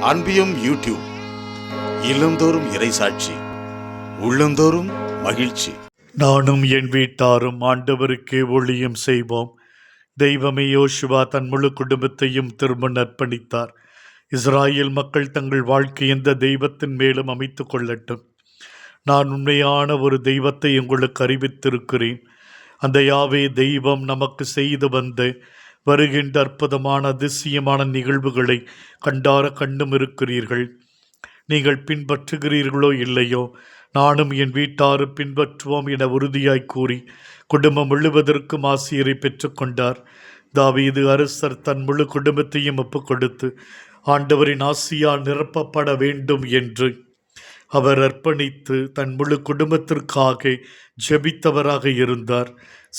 அன்பியும் YouTube இல்லந்தோறும் இறைசாட்சி உள்ளந்தோறும் மகிழ்ச்சி. நானும் என் வீட்டாரும் ஆண்டவருக்கே ஒளியும் செய்வோம். தெய்வமே யோசுவா தன் முழு குடும்பத்தையும் திரும்ப அர்ப்பணித்தார் இஸ்ராயேல் மக்கள் தங்கள் வாழ்க்கை எந்த தெய்வத்தின் மேலும் அமைத்து கொள்ளட்டும். நான் உண்மையான ஒரு தெய்வத்தை உங்களுக்கு அறிவித்திருக்கிறேன். அந்த யாவே தெய்வம் நமக்கு செய்து வந்து வருகின்ற அற்புதமான அதிசயமான நிகழ்வுகளை கண்டார கண்டும் இருக்கிறீர்கள். நீங்கள் பின்பற்றுகிறீர்களோ இல்லையோ நானும் என் வீட்டாரும் பின்பற்றுவோம் என உறுதியாய் கூறி குடும்பம் முழுவதற்கும் ஆசிரியரை பெற்றுக்கொண்டார் தாவீது அரசர் தன் முழு குடும்பத்தையும் ஒப்புக் கொடுத்து ஆண்டவரின் ஆசியால் நிரப்பப்பட வேண்டும் என்று அவர் அர்ப்பணித்து தன் முழு குடும்பத்திற்காக ஜெபித்தவராக இருந்தார்.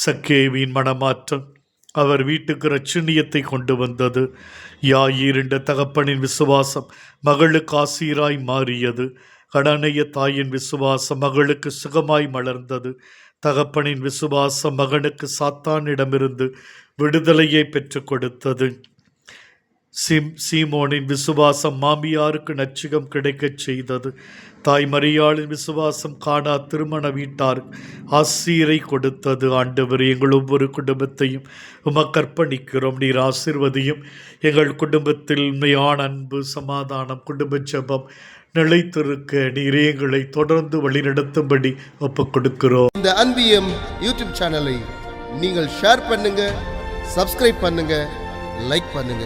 சக்கேவின் மனமாற்றம் அவர் வீட்டுக்கு ரட்சணியத்தை கொண்டு வந்தது. யாயீர் தகப்பனின் விசுவாசம் மகளுக்கு ஆசீராய் மாறியது. கடனைய தாயின் விசுவாசம் மகளுக்கு சுகமாய் மலர்ந்தது. தகப்பனின் விசுவாசம் மகனுக்கு சாத்தானிடமிருந்து விடுதலையை பெற்றுக் கொடுத்தது. சிம் சீமோனின் விசுவாசம் மாமியாருக்கு நச்சுகம் கிடைக்கச் செய்தது. தாய் மரியாளின் விசுவாசம் காணா திருமண வீட்டார் ஆசீரை கொடுத்தது. ஆண்டவர் எங்கள் ஒவ்வொரு குடும்பத்தையும் உமக்கற்பணிக்கிறோம் நீர் ஆசிர்வதியும் எங்கள் குடும்பத்தில் உண்மையான அன்பு சமாதானம் குடும்ப ஜபம் நிலைத்திருக்க நீரே எங்களை தொடர்ந்து வழிநடத்தும்படி ஒப்புக் கொடுக்கிறோம். இந்த அன்பியம் யூடியூப் சேனலை நீங்கள் ஷேர் பண்ணுங்க சப்ஸ்கிரைப் பண்ணுங்க லைக் பண்ணுங்க.